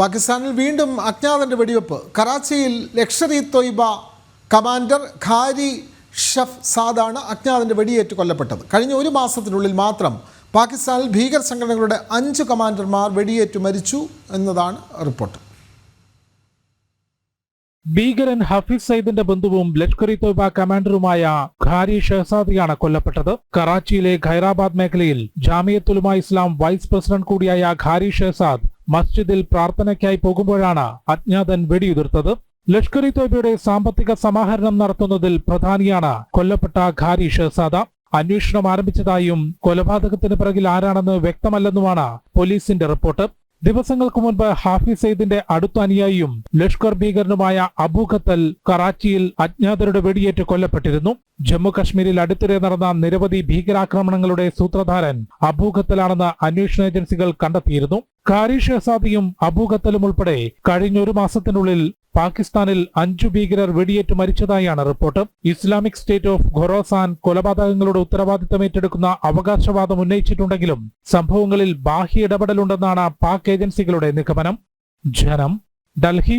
പാകിസ്ഥാനിൽ വീണ്ടും അജ്ഞാതന്റെ വെടിവെപ്പ്. കറാച്ചിയിൽ ലക്ഷർ ഇ തൊയ്ബ കമാൻഡർ ഖാരി ഷഫ് സാദാണ് അജ്ഞാതന്റെ വെടിയേറ്റ് കൊല്ലപ്പെട്ടത്. കഴിഞ്ഞ ഒരു മാസത്തിനുള്ളിൽ മാത്രം പാകിസ്ഥാനിൽ ഭീകര സംഘടനകളുടെ അഞ്ച് കമാൻഡർമാർ വെടിയേറ്റ് മരിച്ചു എന്നതാണ് റിപ്പോർട്ട്. ഭീകരൻ ഹഫീസ് സയ്യിദിന്റെ ബന്ധുവും ലഷ്കർ ഇ തൊയ്ബ കമാൻഡറുമായ ഖാരി ഷെഹസാദിയാണ് കൊല്ലപ്പെട്ടത്. കറാച്ചിയിലെ ഖൈറാബാദ് മേഖലയിൽ ജാമിയത്തുലുമ ഇസ്ലാം വൈസ് പ്രസിഡന്റ് കൂടിയായ ഖാരി ഷഹസാദ് മസ്ജിദിൽ പ്രാർത്ഥനയ്ക്കായി പോകുമ്പോഴാണ് അജ്ഞാതൻ വെടിയുതിർത്തത്. ലഷ്കർ ഇ തോയ്ബയുടെ സാമ്പത്തിക സമാഹരണം നടത്തുന്നതിൽ പ്രധാനിയാണ് കൊല്ലപ്പെട്ട ഖാരി ഷഹസാദ. അന്വേഷണം ആരംഭിച്ചതായും കൊലപാതകത്തിന് പിറകിൽ ആരാണെന്ന് വ്യക്തമല്ലെന്നുമാണ് പോലീസിന്റെ റിപ്പോർട്ട്. ദിവസങ്ങൾക്ക് മുൻപ് ഹാഫിസ് സെയ്ദിന്റെ അടുത്ത അനുയായിയും ലഷ്കർ ഭീകരനുമായ അബു ഖത്തൽ കറാച്ചിയിൽ അജ്ഞാതരുടെ വെടിയേറ്റ് കൊല്ലപ്പെട്ടിരുന്നു. ജമ്മു കശ്മീരിൽ അടുത്തിടെ നടന്ന നിരവധി ഭീകരാക്രമണങ്ങളുടെ സൂത്രധാരൻ അബു ഖത്തലാണെന്ന് അന്വേഷണ ഏജൻസികൾ കണ്ടെത്തിയിരുന്നു. ഖാരി ഷെഹസാദിയും അബൂഖത്തലും ഉൾപ്പെടെ കഴിഞ്ഞൊരു മാസത്തിനുള്ളിൽ പാകിസ്ഥാനിൽ അഞ്ചു ഭീകരർ വെടിയേറ്റ് മരിച്ചതായാണ് report. Islamic State of Khorasan കൊലപാതകങ്ങളുടെ ഉത്തരവാദിത്തം ഏറ്റെടുക്കുന്ന അവകാശവാദം ഉന്നയിച്ചിട്ടുണ്ടെങ്കിലും സംഭവങ്ങളിൽ ബാഹ്യ ഇടപെടലുണ്ടെന്നാണ് പാക് ഏജൻസികളുടെ നിഗമനം. ജനം ഡൽഹി